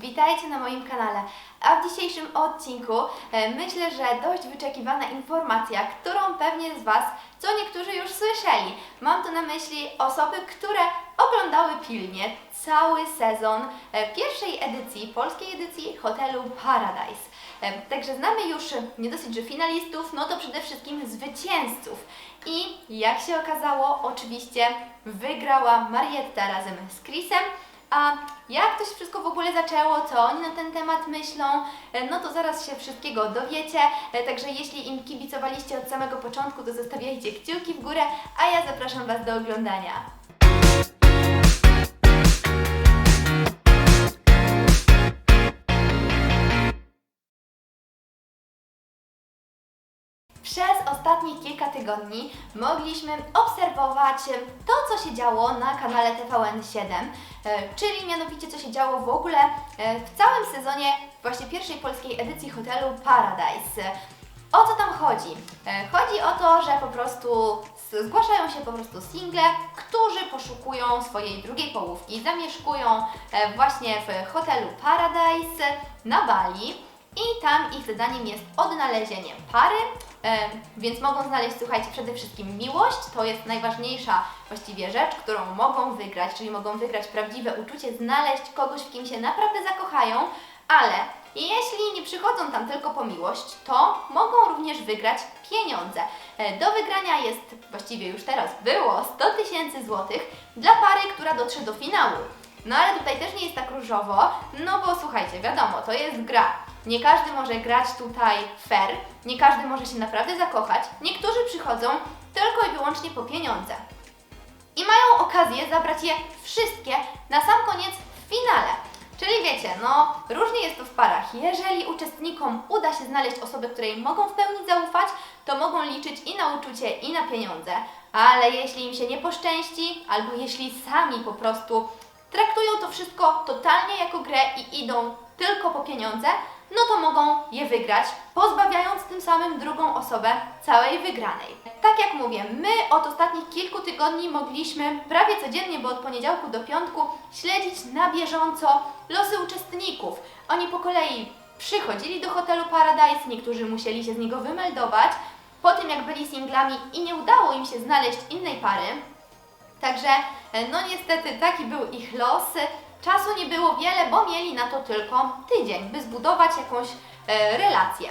Witajcie na moim kanale. A w dzisiejszym odcinku e, myślę, że dość wyczekiwana informacja, którą pewnie z Was, co niektórzy już słyszeli. Mam tu na myśli osoby, które oglądały pilnie cały sezon e, pierwszej edycji, polskiej edycji hotelu Paradise. E, Także znamy już nie dosyć, że finalistów, no to przede wszystkim zwycięzców. I jak się okazało, oczywiście wygrała Marietta razem z Chrisem. A jak to się wszystko w ogóle zaczęło, co oni na ten temat myślą, e, no to zaraz się wszystkiego dowiecie. E, Także jeśli im kibicowaliście od samego początku, to zostawiajcie kciuki w górę, a ja zapraszam Was do oglądania. Ostatnich kilka tygodni mogliśmy obserwować to, co się działo na kanale TVN7, e, czyli mianowicie co się działo w ogóle e, w całym sezonie właśnie pierwszej polskiej edycji hotelu Paradise. O co tam chodzi? E, Chodzi o to, że po prostu zgłaszają się po prostu single, którzy poszukują swojej drugiej połówki, zamieszkują właśnie w hotelu Paradise na Bali. I tam ich zadaniem jest odnalezienie pary, więc mogą znaleźć, słuchajcie, przede wszystkim miłość. To jest najważniejsza właściwie rzecz, którą mogą wygrać, czyli mogą wygrać prawdziwe uczucie, znaleźć kogoś, w kim się naprawdę zakochają, ale jeśli nie przychodzą tam tylko po miłość, to mogą również wygrać pieniądze. E, Do wygrania jest, właściwie już teraz było, 100 tysięcy złotych dla pary, która dotrze do finału. No ale tutaj też nie jest tak różowo, no bo słuchajcie, wiadomo, to jest gra. Nie każdy może grać tutaj fair, nie każdy może się naprawdę zakochać. Niektórzy przychodzą tylko i wyłącznie po pieniądze. I mają okazję zabrać je wszystkie na sam koniec w finale. Czyli wiecie, no różnie jest to w parach. Jeżeli uczestnikom uda się znaleźć osobę, której mogą w pełni zaufać, to mogą liczyć i na uczucie, i na pieniądze. Ale jeśli im się nie poszczęści, albo jeśli sami po prostu traktują to wszystko totalnie jako grę i idą tylko po pieniądze, no to mogą je wygrać, pozbawiając tym samym drugą osobę całej wygranej. Tak jak mówię, my od ostatnich kilku tygodni mogliśmy prawie codziennie, bo od poniedziałku do piątku, śledzić na bieżąco losy uczestników. Oni po kolei przychodzili do hotelu Paradise, niektórzy musieli się z niego wymeldować, po tym jak byli singlami i nie udało im się znaleźć innej pary, Także e, no niestety taki był ich los. Czasu nie było wiele, bo mieli na to tylko tydzień, by zbudować jakąś e, relację.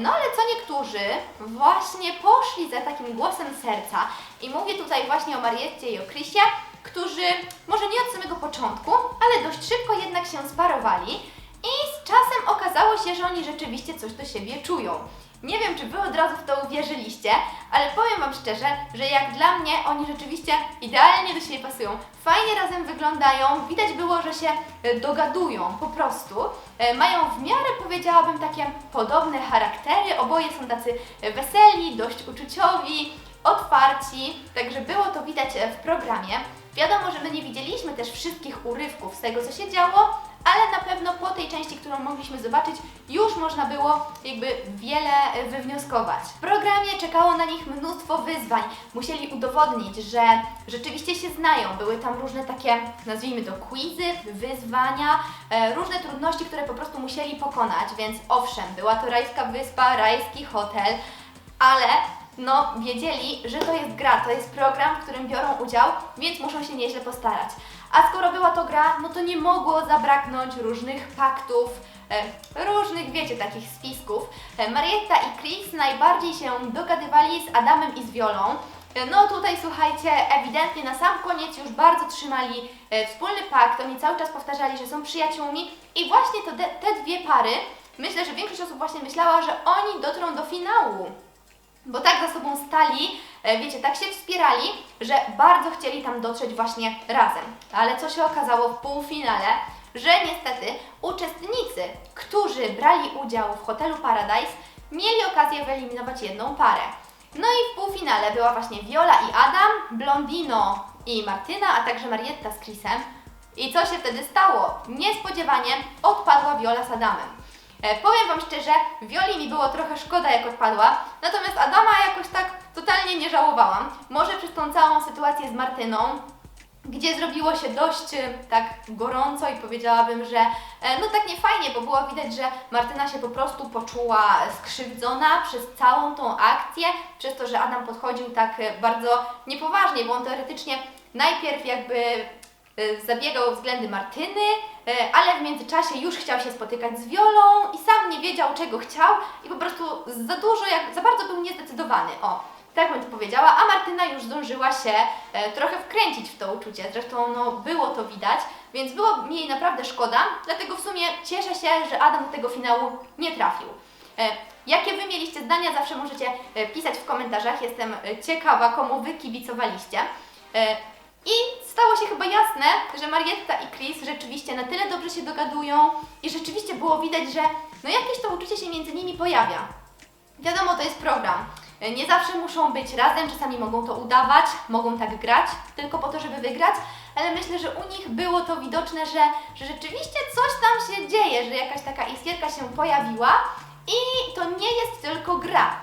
No ale co niektórzy właśnie poszli za takim głosem serca i mówię tutaj właśnie o Marietcie i o Krysie, którzy może nie od samego początku, ale dość szybko jednak się sparowali i z czasem okazało się, że oni rzeczywiście coś do siebie czują. Nie wiem, czy Wy od razu w to uwierzyliście, ale powiem Wam szczerze, że jak dla mnie oni rzeczywiście idealnie do siebie pasują. Fajnie razem wyglądają, widać było, że się e, dogadują po prostu. E, Mają w miarę, powiedziałabym, takie podobne charaktery, oboje są tacy e, weseli, dość uczuciowi, otwarci, także było to widać w programie. Wiadomo, że my nie widzieliśmy też wszystkich urywków z tego, co się działo, ale na pewno po tej części, którą mogliśmy zobaczyć, już można było jakby wiele e, wywnioskować. W programie czekało na nich mnóstwo wyzwań. Musieli udowodnić, że rzeczywiście się znają. Były tam różne takie, nazwijmy to quizy, wyzwania, e, różne trudności, które po prostu musieli pokonać, więc owszem, była to rajska wyspa, rajski hotel, ale no wiedzieli, że to jest gra, to jest program, w którym biorą udział, więc muszą się nieźle postarać. A skoro była to gra, no to nie mogło zabraknąć różnych paktów, e, różnych, wiecie, takich spisków. E, Marietta i Chris najbardziej się dogadywali z Adamem i z Wiolą. E, No tutaj słuchajcie, ewidentnie na sam koniec już bardzo trzymali wspólny pakt, oni cały czas powtarzali, że są przyjaciółmi i właśnie to te dwie pary, myślę, że większość osób właśnie myślała, że oni dotrą do finału bo tak za sobą stali, wiecie, tak się wspierali, że bardzo chcieli tam dotrzeć właśnie razem. Ale co się okazało w półfinale, że niestety uczestnicy, którzy brali udział w hotelu Paradise, mieli okazję wyeliminować jedną parę. No i w półfinale była właśnie Viola i Adam, Blondino i Martyna, a także Marietta z Chrisem. I co się wtedy stało? Niespodziewanie odpadła Viola z Adamem. E, powiem Wam szczerze, Wioli mi było trochę szkoda jak odpadła, natomiast Adama jakoś tak totalnie nie żałowałam. Może przez tą całą sytuację z Martyną, gdzie zrobiło się dość e, tak gorąco i powiedziałabym, że e, no tak nie fajnie, bo było widać, że Martyna się po prostu poczuła skrzywdzona przez całą tą akcję, przez to, że Adam podchodził tak e, bardzo niepoważnie, bo on teoretycznie najpierw jakby zabiegał o względy Martyny, e, ale w międzyczasie już chciał się spotykać z Wiolą i sam nie wiedział czego chciał i po prostu za dużo, jak, za bardzo był niezdecydowany. O, tak bym to powiedziała, a Martyna już zdążyła się e, trochę wkręcić w to uczucie, zresztą no, było to widać, więc było mi jej naprawdę szkoda, dlatego w sumie cieszę się, że Adam do tego finału nie trafił. E, jakie Wy mieliście zdania, zawsze możecie e, pisać w komentarzach, jestem ciekawa, komu Wy kibicowaliście. I się chyba jasne, że Marietta i Chris rzeczywiście na tyle dobrze się dogadują i rzeczywiście było widać, że no jakieś to uczucie się między nimi pojawia. Wiadomo, to jest program. Nie zawsze muszą być razem, czasami mogą to udawać, mogą tak grać, tylko po to, żeby wygrać, ale myślę, że u nich było to widoczne, że, że rzeczywiście coś tam się dzieje, że jakaś taka iskierka się pojawiła i to nie jest tylko gra.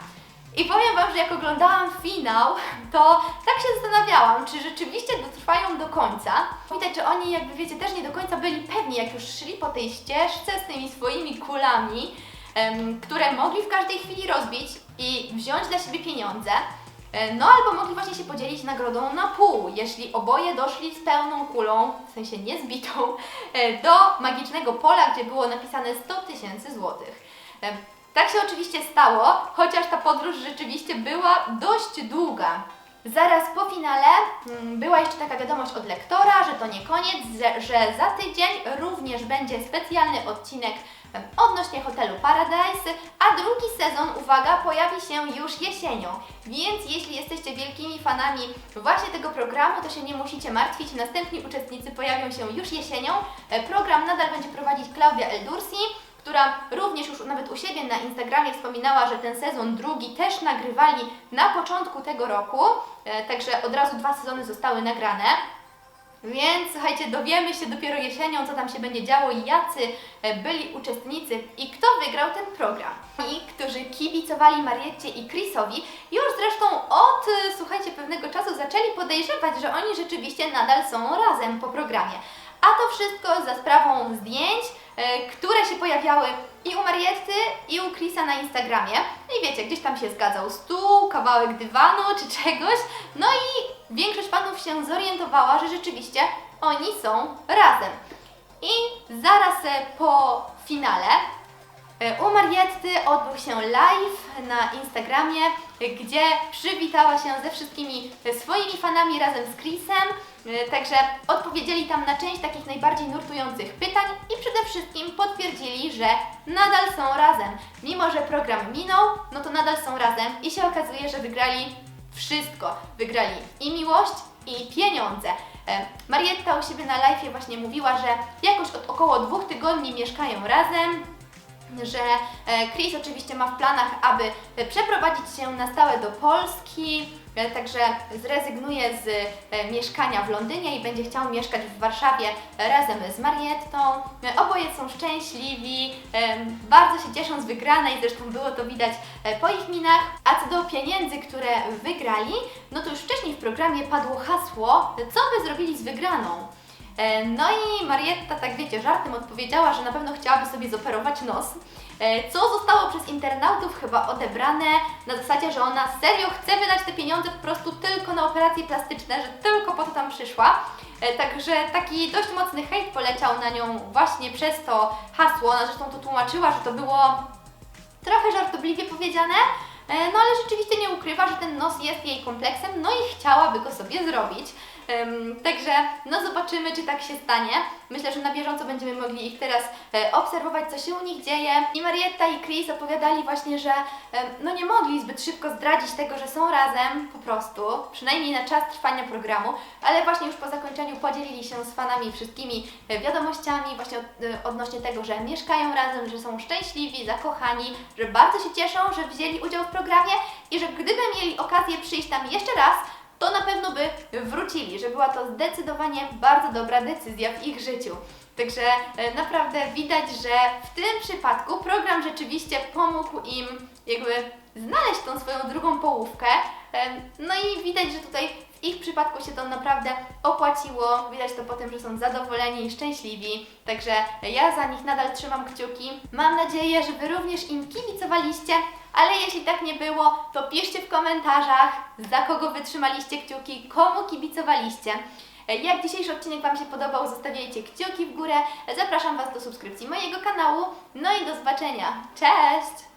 I powiem Wam, że jak oglądałam finał, to tak się zastanawiałam, czy rzeczywiście dotrwają do końca. Widać, że oni jakby wiecie, też nie do końca byli pewni, jak już szli po tej ścieżce z tymi swoimi kulami, em, które mogli w każdej chwili rozbić i wziąć dla siebie pieniądze. E, No albo mogli właśnie się podzielić nagrodą na pół, jeśli oboje doszli z pełną kulą, w sensie niezbitą, e, do magicznego pola, gdzie było napisane 100 tysięcy złotych. E, Tak się oczywiście stało, chociaż ta podróż rzeczywiście była dość długa. Zaraz po finale mm, była jeszcze taka wiadomość od lektora, że to nie koniec, że, za tydzień również będzie specjalny odcinek odnośnie hotelu Paradise, a drugi sezon, uwaga, pojawi się już jesienią. Więc jeśli jesteście wielkimi fanami właśnie tego programu, to się nie musicie martwić. Następni uczestnicy pojawią się już jesienią. E, Program nadal będzie prowadzić Klaudia Eldursi która również już nawet u siebie na Instagramie wspominała, że ten sezon drugi też nagrywali na początku tego roku, e, także od razu dwa sezony zostały nagrane. Więc słuchajcie, dowiemy się dopiero jesienią, co tam się będzie działo i jacy e, byli uczestnicy i kto wygrał ten program. I którzy kibicowali Marietcie i Chrisowi, już zresztą od, e, słuchajcie, pewnego czasu zaczęli podejrzewać, że oni rzeczywiście nadal są razem po programie. A to wszystko za sprawą zdjęć, e, które się pojawiały i u Marietty, i u Chrisa na Instagramie. No i wiecie, gdzieś tam się zgadzał stół, kawałek dywanu czy czegoś. No i większość fanów się zorientowała, że rzeczywiście oni są razem. I zaraz e, po finale e, u Marietty odbył się live na Instagramie, gdzie przywitała się ze wszystkimi swoimi fanami razem z Chrisem. E, Także odpowiedzieli tam na część takich najbardziej nurtujących pytań i przede wszystkim potwierdzili, że nadal są razem. Mimo, że program minął, no to nadal są razem i się okazuje, że wygrali wszystko. Wygrali i miłość, i pieniądze. E, Marietta u siebie na live właśnie mówiła, że jakoś od około dwóch tygodni mieszkają razem, że e, Chris oczywiście ma w planach, aby przeprowadzić się na stałe do Polski, e, także zrezygnuje z e, mieszkania w Londynie i będzie chciał mieszkać w Warszawie razem z Mariettą. Oboje są szczęśliwi, bardzo się cieszą z wygranej, zresztą było to widać po ich minach. A co do pieniędzy, które wygrali, no to już wcześniej w programie padło hasło, co by zrobili z wygraną. E, No i Marietta, tak wiecie, żartem odpowiedziała, że na pewno chciałaby sobie zoperować nos, e, co zostało przez internautów chyba odebrane na zasadzie, że ona serio chce wydać te pieniądze po prostu tylko na operacje plastyczne, że tylko po to tam przyszła. E, Także taki dość mocny hejt poleciał na nią właśnie przez to hasło. Ona zresztą to tłumaczyła, że to było trochę żartobliwie powiedziane, no ale rzeczywiście nie ukrywa, że ten nos jest jej kompleksem, no i chciałaby go sobie zrobić. Także no zobaczymy, czy tak się stanie. Myślę, że na bieżąco będziemy mogli ich teraz e, obserwować, co się u nich dzieje. I Marietta i Chris opowiadali właśnie, że no nie mogli zbyt szybko zdradzić tego, że są razem po prostu, przynajmniej na czas trwania programu, ale właśnie już po zakończeniu podzielili się z fanami wszystkimi e, wiadomościami właśnie e, odnośnie tego, że mieszkają razem, że są szczęśliwi, zakochani, że bardzo się cieszą, że wzięli udział w programie i że gdyby mieli okazję przyjść tam jeszcze raz, to na pewno by wrócili, że była to zdecydowanie bardzo dobra decyzja w ich życiu. Także e, naprawdę widać, że w tym przypadku program rzeczywiście pomógł im jakby znaleźć tą swoją drugą połówkę, Em, No i widać, że tutaj w ich przypadku się to naprawdę opłaciło. Widać to po tym, że są zadowoleni i szczęśliwi. Także ja za nich nadal trzymam kciuki. Mam nadzieję, że Wy również im kibicowaliście. Ale jeśli tak nie było, to piszcie w komentarzach, za kogo wytrzymaliście kciuki, komu kibicowaliście. Jak dzisiejszy odcinek Wam się podobał, zostawiajcie kciuki w górę. Zapraszam Was do subskrypcji mojego kanału. No i do zobaczenia. Cześć!